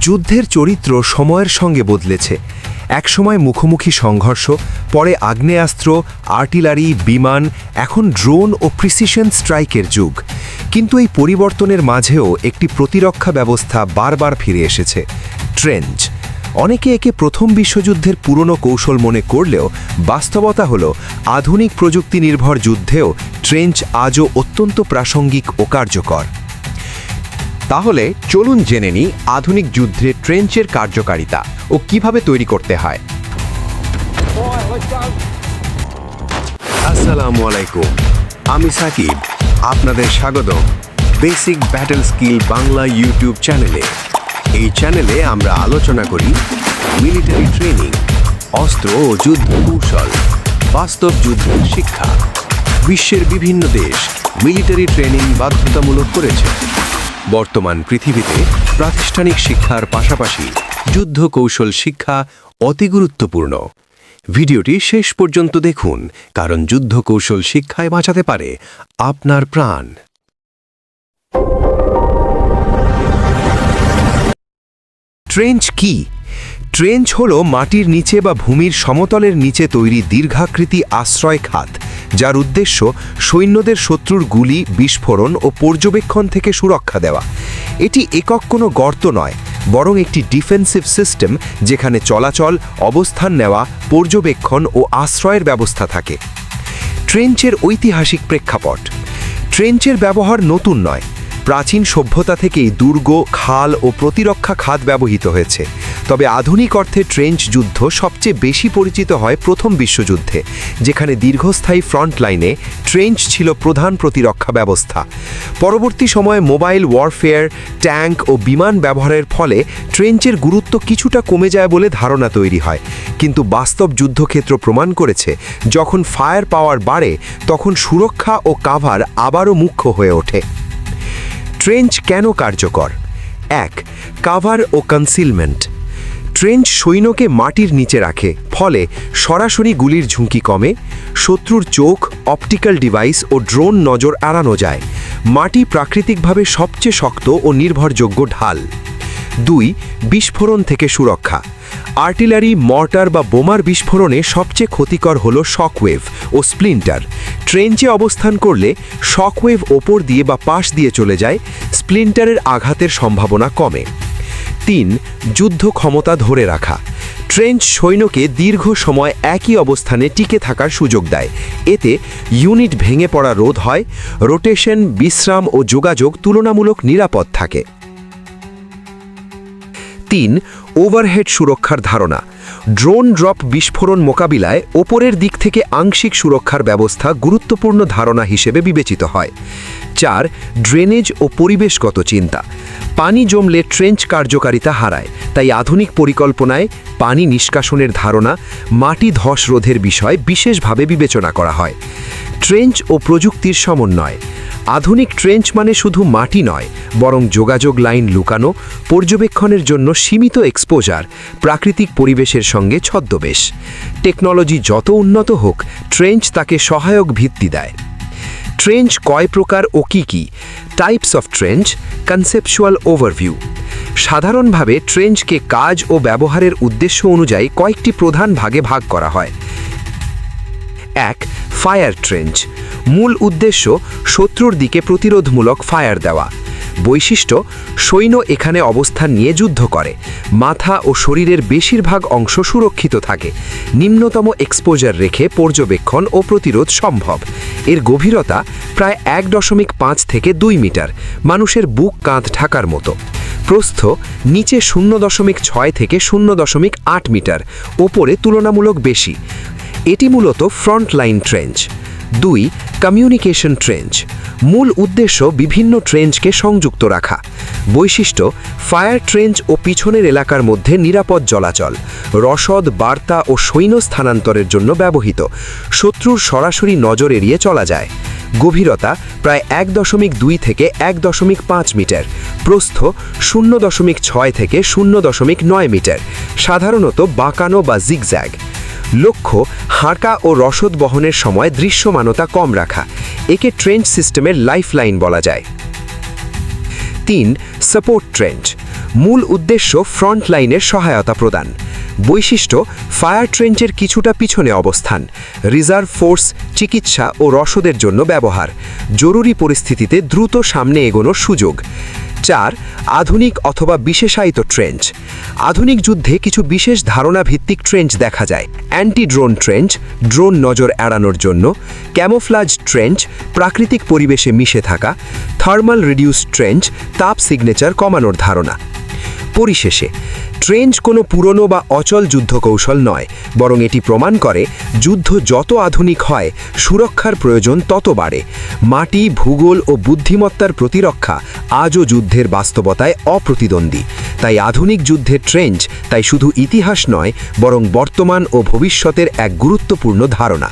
যুদ্ধের চরিত্র সময়ের সঙ্গে বদলেছে। একসময় মুখোমুখি সংঘর্ষ, পরে আগ্নেয়াস্ত্র, আর্টিলারি, বিমান, এখন ড্রোন ও প্রিসিশন স্ট্রাইকের যুগ। কিন্তু এই পরিবর্তনের মাঝেও একটি প্রতিরক্ষা ব্যবস্থা বারবার ফিরে এসেছে, ট্রেঞ্চ। অনেকে একে প্রথম বিশ্বযুদ্ধের পুরনো কৌশল মনে করলেও বাস্তবতা হল আধুনিক প্রযুক্তি নির্ভর যুদ্ধেও ট্রেঞ্চ আজও অত্যন্ত প্রাসঙ্গিক ও কার্যকর। তাহলে চলুন জেনে নিই আধুনিক যুদ্ধে ট্রেঞ্চের কার্যকারিতা ও কীভাবে তৈরি করতে হয়। আসসালামু আলাইকুম, আমি সাকিব, আপনাদের স্বাগত basic battle skill Bangla YouTube চ্যানেলে। এই চ্যানেলে আমরা আলোচনা করি মিলিটারি ট্রেনিং, অস্ত্র ও যুদ্ধ কৌশল, বাস্তব যুদ্ধের শিক্ষা। বিশ্বের বিভিন্ন দেশ মিলিটারি ট্রেনিং বাধ্যতামূলক করেছে। বর্তমান পৃথিবীতে প্রাতিষ্ঠানিক শিক্ষার পাশাপাশি যুদ্ধ কৌশল শিক্ষা অতি গুরুত্বপূর্ণ। ভিডিওটি শেষ পর্যন্ত দেখুন, কারণ যুদ্ধ কৌশল শিক্ষায় বাঁচাতে পারে আপনার প্রাণ। ট্রেঞ্চ কি? ট্রেঞ্চ হল মাটির নিচে বা ভূমির সমতলের নিচে তৈরি দীর্ঘাকৃতি আশ্রয় খাত। যার উদ্দেশ্য সৈন্যদের শত্রুর গুলি, বিস্ফোরণ ও পর্যবেক্ষণ থেকে সুরক্ষা দেওয়া। এটি একক কোনো গর্ত নয়, বরং একটি ডিফেন্সিভ সিস্টেম যেখানে চলাচল, অবস্থান নেওয়া, পর্যবেক্ষণ ও আশ্রয়ের ব্যবস্থা থাকে। ট্রেঞ্চের ঐতিহাসিক প্রেক্ষাপট। ট্রেঞ্চের ব্যবহার নতুন নয়। প্রাচীন সভ্যতা থেকেই দুর্গ, খাল ও প্রতিরক্ষা খাত ব্যবহৃত হয়েছে। তবে আধুনিক অর্থে ট্রেঞ্চ যুদ্ধ সবচেয়ে বেশি পরিচিত হয় প্রথম বিশ্বযুদ্ধে, যেখানে দীর্ঘস্থায়ী ফ্রন্ট লাইনে ট্রেঞ্চ ছিল প্রধান প্রতিরক্ষা ব্যবস্থা। পরবর্তী সময়ে মোবাইল ওয়ারফেয়ার, ট্যাঙ্ক ও বিমান ব্যবহারের ফলে ট্রেঞ্চের গুরুত্ব কিছুটা কমে যায় বলে ধারণা তৈরি হয়। কিন্তু বাস্তব যুদ্ধক্ষেত্র প্রমাণ করেছে, যখন ফায়ার পাওয়ার বাড়ে, তখন সুরক্ষা ও কাভার আবারও মুখ্য হয়ে ওঠে। ট্রেঞ্চ কেন কার্যকর? এক, কাভার ও কনসিলমেন্ট। ট্রেঞ্চ সৈন্যকে মাটির নিচে রাখে, ফলে সরাসরি গুলির ঝুঁকি কমে, শত্রুর চোখ, অপটিক্যাল ডিভাইস ও ড্রোন নজর এড়ানো যায়। মাটি প্রাকৃতিকভাবে সবচেয়ে শক্ত ও নির্ভরযোগ্য ঢাল। দুই, বিস্ফোরণ থেকে সুরক্ষা। আর্টিলারি, মর্টার বা বোমার বিস্ফোরণে সবচেয়ে ক্ষতিকর হল শকওয়েভ ও স্প্লিন্টার। ট্রেঞ্চে অবস্থান করলে শকওয়েভ ওপর দিয়ে বা পাশ দিয়ে চলে যায়, স্প্লিন্টারের আঘাতের সম্ভাবনা কমে। তিন, যুদ্ধ ক্ষমতা ধরে রাখা। ট্রেঞ্চ সৈন্যকে দীর্ঘ সময় একই অবস্থানে টিকে থাকার সুযোগ দেয়। এতে ইউনিট ভেঙে পড়া রোধ হয়, রোটেশন, বিশ্রাম ও যোগাযোগ তুলনামূলক নিরাপদ থাকে। তিন, ওভারহেড সুরক্ষার ধারণা। ড্রোন ড্রপ বিস্ফোরণ মোকাবিলায় ওপরের দিক থেকে আংশিক সুরক্ষার ব্যবস্থা গুরুত্বপূর্ণ ধারণা হিসেবে বিবেচিত হয়। চার, ড্রেনেজ ও পরিবেশগত চিন্তা। পানি জমলে ট্রেঞ্চ কার্যকারিতা হারায়, তাই আধুনিক পরিকল্পনায় পানি নিষ্কাশনের ধারণা, মাটি ধস রোধের বিষয় বিশেষভাবে বিবেচনা করা হয়। ট্রেঞ্চ ও প্রযুক্তির সমন্বয়। আধুনিক ট্রেঞ্চ মানে শুধু মাটি নয়, বরং যোগাযোগ লাইন লুকানো, পর্যবেক্ষণের জন্য সীমিত এক্সপোজার প্রাকৃতিক পরিবেশের সঙ্গে ছদ্মবেশ। টেকনোলজি যত উন্নত হোক, ট্রেঞ্চ তাকে সহায়ক ভিত্তি দেয়। ট্রেঞ্চ কয় প্রকার ও কী কী? Types of trench conceptual overview সাধারণভাবে ট্রেঞ্চকে কাজ ও ব্যবহারের উদ্দেশ্য অনুযায়ী কয়েকটি প্রধান ভাগে ভাগ করা হয়। এক ফায়ার ট্রেঞ্চ। মূল উদ্দেশ্য শত্রুর দিকে প্রতিরোধমূলক ফায়ার দেওয়া। বৈশিষ্ট্য, সৈন্য এখানে অবস্থান নিয়ে যুদ্ধ করে। মাথা ও শরীরের বেশিরভাগ অংশ সুরক্ষিত থাকে। নিম্নতম এক্সপোজার রেখে পর্যবেক্ষণ ও প্রতিরোধ সম্ভব। এর গভীরতা প্রায় এক দশমিক পাঁচ থেকে দুই মিটার। মানুষের বুক কাঁধ ঢাকার মতো। প্রস্থ নিচে শূন্য দশমিক ছয় থেকে শূন্য দশমিক আট মিটার। ওপরে তুলনামূলক বেশি। এটি মূলত ফ্রন্ট লাইন ট্রেঞ্চ। দুই, কমিউনিকেশন ট্রেঞ্চ। মূল উদ্দেশ্য বিভিন্ন ট্রেঞ্চকে সংযুক্ত রাখা। বৈশিষ্ট্য, ফায়ার ট্রেঞ্চ ও পিছনের এলাকার মধ্যে নিরাপদ চলাচল, রসদ, বার্তা ও সৈন্য স্থানান্তরের জন্য ব্যবহৃত। শত্রুর সরাসরি নজর এড়িয়ে চলা যায়। গভীরতা, প্রায় এক দশমিক দুই থেকে এক দশমিক পাঁচ মিটার। প্রস্থ, শূন্য দশমিক ছয় থেকে শূন্য দশমিক নয় মিটার। সাধারণত বাঁকানো বা জিগজ্যাগ লক্ষ্য, হাঁকা ও রসদ বহনের সময় দৃশ্যমানতা কম রাখা, একে ট্রেন্ড সিস্টেমের লাইফলাইন বলা যায়। তিন, সাপোর্ট ট্রেন্ড, মূল উদ্দেশ্য ফ্রন্ট লাইনের সহায়তা প্রদান। বৈশিষ্ট্য, ফায়ার ট্রেঞ্চের কিছুটা পিছনে অবস্থান, রিজার্ভ ফোর্স, চিকিৎসা ও রসদের জন্য ব্যবহার, জরুরি পরিস্থিতিতে দ্রুত সামনে এগোনোর সুযোগ। চার, আধুনিক অথবা বিশেষায়িত ট্রেঞ্চ আধুনিক যুদ্ধে কিছু বিশেষ ধারণা ভিত্তিক ট্রেঞ্চ দেখা যায়। অ্যান্টি ড্রোন ট্রেঞ্চ ড্রোন নজর এড়ানোর জন্য। ক্যামোফ্লাজ ট্রেঞ্চ প্রাকৃতিক পরিবেশে মিশে থাকা। থার্মাল রিডিউস ট্রেঞ্চ তাপ সিগনেচার কমানোর ধারণা। পরিশেষে ট্রেঞ্চ কোনো পুরনো বা অচল যুদ্ধ কৌশল নয়, বরং এটি প্রমাণ করে যুদ্ধ যত আধুনিক হয়, সুরক্ষার প্রয়োজন তত বাড়ে। মাটি, ভূগোল ও বুদ্ধিমত্তার প্রতিরক্ষা আজও যুদ্ধের বাস্তবতায় অপ্রতিদ্বন্দ্বী। তাই আধুনিক যুদ্ধের ট্রেঞ্চ তাই শুধু ইতিহাস নয়, বরং বর্তমান ও ভবিষ্যতের এক গুরুত্বপূর্ণ ধারণা।